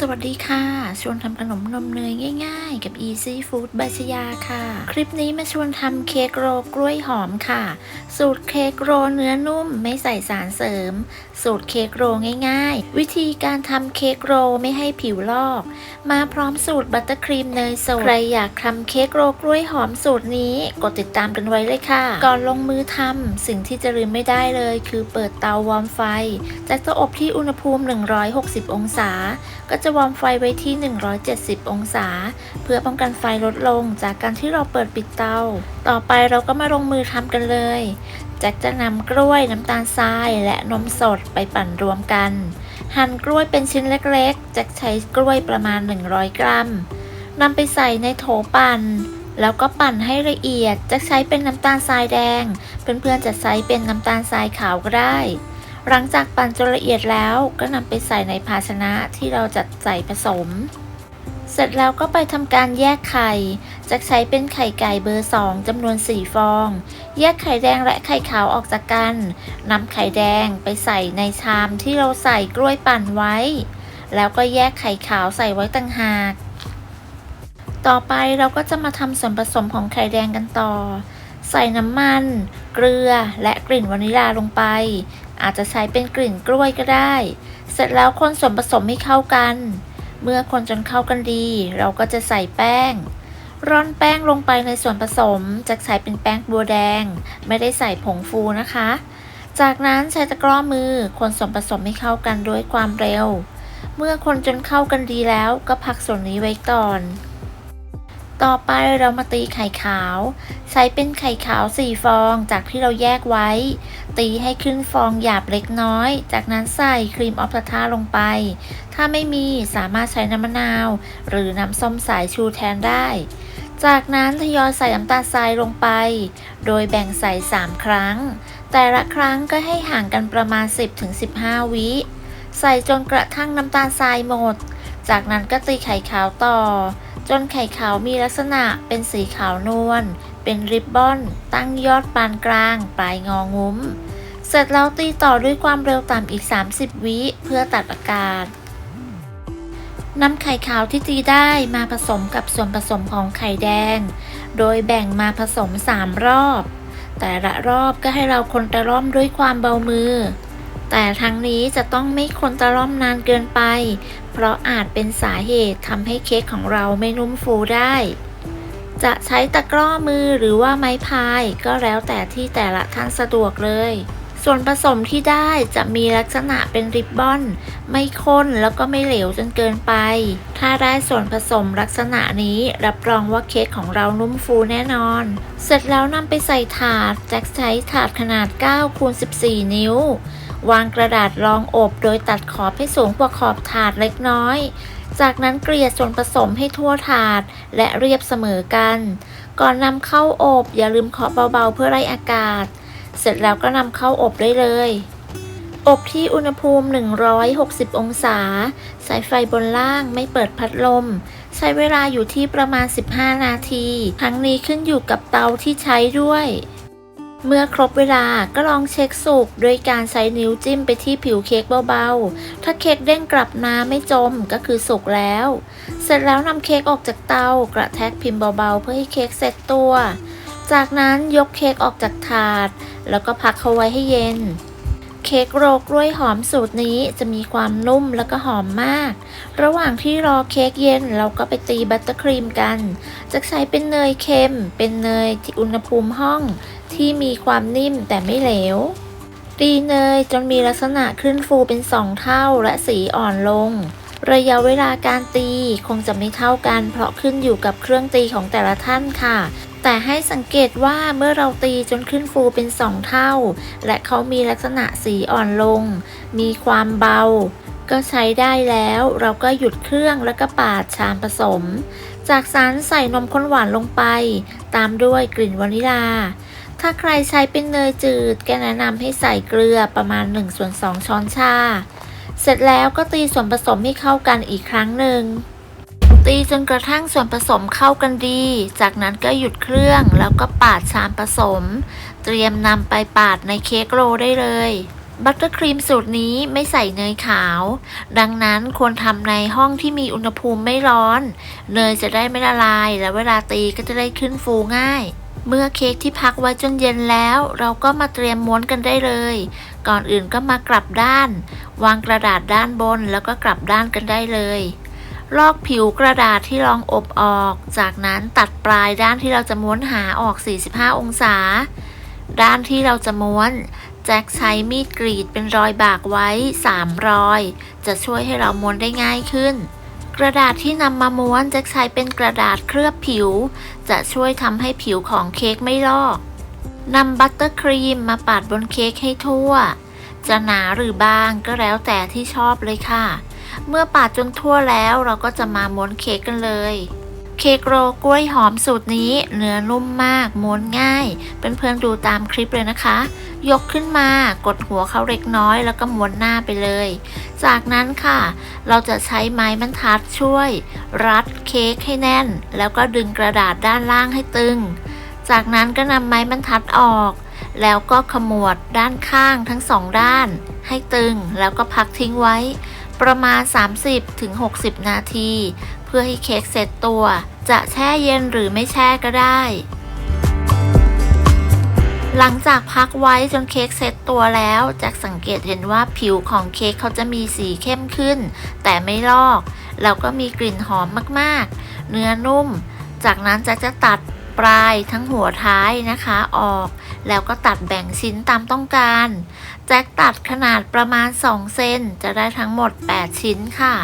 สวัสดีค่ะ ชวนทำขนมนมเนยง่ายๆ กับ Easy Food บาชยาค่ะ คลิปนี้มาชวนทำเค้กโรกล้วยหอมค่ะ สูตรเค้กโรเนื้อนุ่มไม่ใส่สารเสริม สูตรเค้กโรง่ายๆ วิธีการทำเค้กโรไม่ให้ผิวลอก มาพร้อมสูตรบัตเตอร์ครีมเนยสด ใครอยากทำเค้กโรกล้วยหอมสูตรนี้กดติดตามกันไว้เลยค่ะ ก่อนลงมือทำสิ่งที่จะลืมไม่ได้เลย คือเปิดเตาวอร์มไฟจากเตาอบที่อุณหภูมิ 160 องศาก็จะวอร์มไฟไว้ที่ 170 องศา เพื่อป้องกันไฟลดลงจากการที่เราเปิดปิดเตา ต่อไปเราก็มาลงมือทำกันเลยแจ็คจะนำกล้วยน้ำตาลทรายและนมสดไปปั่นรวมกัน หั่นกล้วยเป็นชิ้นเล็กๆแจ็คใช้กล้วยประมาณ 100 กรัมนำไปใส่ในโถปั่นแล้วก็ปั่นให้ละเอียด จะใช้เป็นน้ำตาลทรายแดง เพื่อนๆจะใช้เป็นน้ำตาลทรายขาวก็ได้ หลังจากปั่นจนละเอียดแล้วก็นำไปใส่ในภาชนะที่เราจะใส่ผสม เสร็จแล้วก็ไปทำการแยกไข่ จะใช้เป็นไข่ไก่เบอร์ 2จำนวน 4 ฟอง แยกไข่แดงและไข่ขาวออกจากกันนำไข่แดงไปใส่ในชามที่เราใส่กล้วยปั่นไว้ แล้วก็แยกไข่ขาวใส่ไว้ต่างหาก ต่อไปเราก็จะมาทำส่วนผสมของไข่แดงกันต่อใส่น้ำมัน เกลือ และกลิ่นวานิลาลงไป อาจจะใช้เป็นกลิ่นกล้วยก็ได้ เสร็จแล้วคนส่วนผสมให้เข้ากัน เมื่อคนจนเข้ากันดี เราก็จะใส่แป้ง ร่อนแป้งลงไปในส่วนผสม จะใช้เป็นแป้งบัวแดง ไม่ได้ใส่ผงฟูนะคะ จากนั้นใช้ตะกร้อมือคนส่วนผสมให้เข้ากันด้วยความเร็ว เมื่อคนจนเข้ากันดีแล้วก็พักส่วนนี้ไว้ก่อน ต่อไปเรามาตีไข่ขาว ใช้เป็นไข่ขาว 4 ฟองจากที่เราแยกไว้ ตีให้ขึ้นฟองหยาบเล็กน้อย จากนั้นใส่ครีมออฟทาทาลงไป ถ้าไม่มีสามารถใช้น้ำมะนาว หรือน้ำส้มสายชูแทนได้ จากนั้นทยอยใส่น้ำตาลทรายลงไป โดยแบ่งใส่ 3 ครั้ง แต่ละครั้งก็ให้ห่างกันประมาณ 10-15 วิใส่จนกระทั่งน้ำตาลทรายหมด จากนั้นก็ตีไข่ขาวต่อ จนไข่ขาวมีลักษณะเป็นสีขาวนวล เป็นริบบอน ตั้งยอดปานกลาง ปลายงองุ้ม เสร็จแล้วตีต่อด้วยความเร็วต่ำอีก 30 วิเพื่อตัดอากาศนำไข่ขาวที่ตีได้มาผสมกับส่วนผสมของไข่แดง โดยแบ่งมาผสม 3 รอบ แต่ละรอบก็ให้เราคนตะล่อมด้วยความเบามือ แต่ทั้งนี้จะต้องไม่คนตะล่อมนานเกินไป เพราะอาจเป็นสาเหตุทำให้เค้กของเราไม่นุ่มฟูได้ จะใช้ตะกร้อมือหรือว่าไม้พายก็แล้วแต่ที่แต่ละท่านสะดวกเลย ส่วนผสมที่ได้จะมีลักษณะเป็นริบบอน ไม่ข้นแล้วก็ไม่เหลวจนเกินไป ถ้าได้ส่วนผสมลักษณะนี้รับรองว่าเค้กของเรานุ่มฟูแน่นอน เสร็จแล้วนำไปใส่ถาดแจ็คใช้ถาดขนาด9คูณ14 นิ้ว วางกระดาษรองอบโดยตัดขอบให้สูงกว่าขอบถาดเล็กน้อย จากนั้นเกลี่ยส่วนผสมให้ทั่วถาดและเรียบเสมอกัน ก่อนนำเข้าอบอย่าลืมเคาะเบาๆเพื่อไล่อากาศ เสร็จแล้วก็นำเข้าอบได้เลย อบที่อุณหภูมิ 160 องศาใส่ไฟบนล่างไม่เปิดพัดลม ใช้เวลาอยู่ที่ประมาณ 15 นาที ทั้งนี้ขึ้นอยู่กับเตาที่ใช้ด้วย เมื่อครบเวลาก็ลองเช็คสุกโดยการใช้นิ้วจิ้มไปที่ผิวเค้กเบาๆ ถ้าเค้กเด้งกลับมาไม่จมก็คือสุกแล้ว เสร็จแล้วนำเค้กออกจากเตากระแทกพิมพ์เบาๆ เพื่อให้เค้กเสร็จตัว จากนั้นยกเค้กออกจากถาด แล้วก็พักเขาไว้ให้เย็น เค้กโรกล้วยหอมสูตรนี้จะมีความนุ่มแล้วก็หอมมาก ระหว่างที่รอเค้กเย็นเราก็ไปตีบัตเตอร์ครีมกัน จะใช้เป็นเนยเค็ม เป็นเนยที่อุณหภูมิห้อง ที่มีความนิ่มแต่ไม่เหลว ตีเนยจนมีลักษณะขึ้นฟูเป็นสองเท่าและสีอ่อนลง ระยะเวลาการตีคงจะไม่เท่ากัน เพราะขึ้นอยู่กับเครื่องตีของแต่ละท่านค่ะ แต่ให้สังเกตว่าเมื่อเราตีจนขึ้นฟูเป็นสองเท่า และเขามีลักษณะสีอ่อนลง มีความเบา ก็ใช้ได้แล้วเราก็หยุดเครื่องแล้วก็ปาดชามผสม จากนั้นใส่นมข้นหวานลงไป ตามด้วยกลิ่นวานิลา ถ้าใครใช้เป็นเนยจืดก็แนะนำให้ใส่เกลือประมาณ1ส่วน2ช้อนชา เสร็จแล้วก็ตีส่วนผสมให้เข้ากันอีกครั้งหนึ่ง ตีจนกระทั่งส่วนผสมเข้ากันดี จากนั้นก็หยุดเครื่องแล้วก็ปาดชามผสม เตรียมนำไปปาดในเค้กโรลได้เลยบัตเตอร์ครีมสูตรนี้ไม่ใส่เนยขาว ดังนั้นควรทำในห้องที่มีอุณหภูมิไม่ร้อน เนยจะได้ไม่ละลาย และเวลาตีก็จะได้ขึ้นฟูง่าย เมื่อเค้กที่พักไว้จนเย็นแล้ว เราก็มาเตรียมม้วนกันได้เลย ก่อนอื่นก็มากลับด้าน วางกระดาษด้านบนแล้วก็กลับด้านกันได้เลย ลอกผิวกระดาษที่รองอบออก จากนั้นตัดปลายด้านที่เราจะม้วนหาออก 45 องศา ด้านที่เราจะม้วน แจ็คใช้มีดกรีดเป็นรอยบากไว้ 3 รอย จะช่วยให้เราม้วนได้ง่ายขึ้น กระดาษที่นำมาม้วนแจ็คใช้เป็นกระดาษเคลือบผิว จะช่วยทำให้ผิวของเค้กไม่ลอกนำบัตเตอร์ครีมมาปาดบนเค้กให้ทั่ว จะหนาหรือบางก็แล้วแต่ที่ชอบเลยค่ะ เมื่อปาดจนทั่วแล้วเราก็จะมาม้วนเค้กกันเลย เค้กโรกล้วยหอมสูตรนี้ เนื้อนุ่มมากม้วนง่าย เป็นเพื่อนๆดูตามคลิปเลยนะคะ ยกขึ้นมากดหัวเขาเล็กน้อยแล้วก็ม้วนหน้าไปเลย จากนั้นค่ะ เราจะใช้ไม้บรรทัดช่วย รัดเค้กให้แน่น แล้วก็ดึงกระดาษด้านล่างให้ตึง จากนั้นก็นำไม้บรรทัดออกแล้วก็ขมวดด้านข้างทั้งสองด้าน ให้ตึงแล้วก็พักทิ้งไว้ ประมาณ 30-60 นาที เพื่อให้เค้กเสร็จตัว จะแช่เย็นหรือไม่แช่ก็ได้ หลังจากพักไว้จนเค้กเสร็จตัวแล้วจากสังเกตเห็นว่าผิวของเค้กเขาจะมีสีเข้มขึ้น แต่ไม่ลอก แล้วก็มีกลิ่นหอมมากๆ เนื้อนุ่ม จากนั้นจะจะตัด ปลายทั้งหัวท้ายนะคะออก แล้วก็ตัดแบ่งชิ้นตามต้องการ แจ็คตัดขนาดประมาณ 2 เซนจะได้ทั้งหมด 8 ชิ้นค่ะ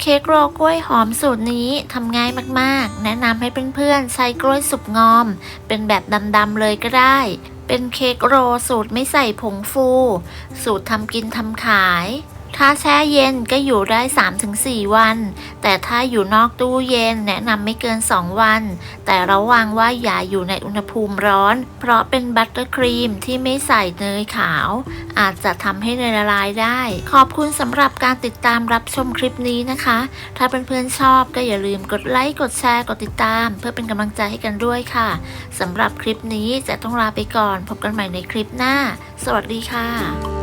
เค้กโรกล้วยหอมสูตรนี้ทำง่ายมากๆ แนะนำให้เพื่อนๆใช้กล้วยสุกงอม เป็นแบบดำๆเลยก็ได้ เป็นเค้กโรสูตรไม่ใส่ผงฟู สูตรทำกินทำขาย ถ้าแช่เย็นก็อยู่ได้ 3-4 วัน แต่ถ้าอยู่นอกตู้เย็นแนะนำไม่เกิน 2 วัน แต่ระวังว่าอย่าอยู่ในอุณหภูมิร้อน เพราะเป็นบัตเตอร์ครีมที่ไม่ใส่เนยขาว อาจจะทำให้เนยละลายได้ ขอบคุณสำหรับการติดตามรับชมคลิปนี้นะคะ ถ้าเเพื่อนๆชอบก็อย่าลืมกดไลค์ กดแชร์ กดติดตาม เพื่อเป็นกำลังใจให้กันด้วยค่ะสำหรับคลิปนี้จะต้องลาไปก่อน พบกันใหม่ในคลิปหน้า สวัสดีค่ะ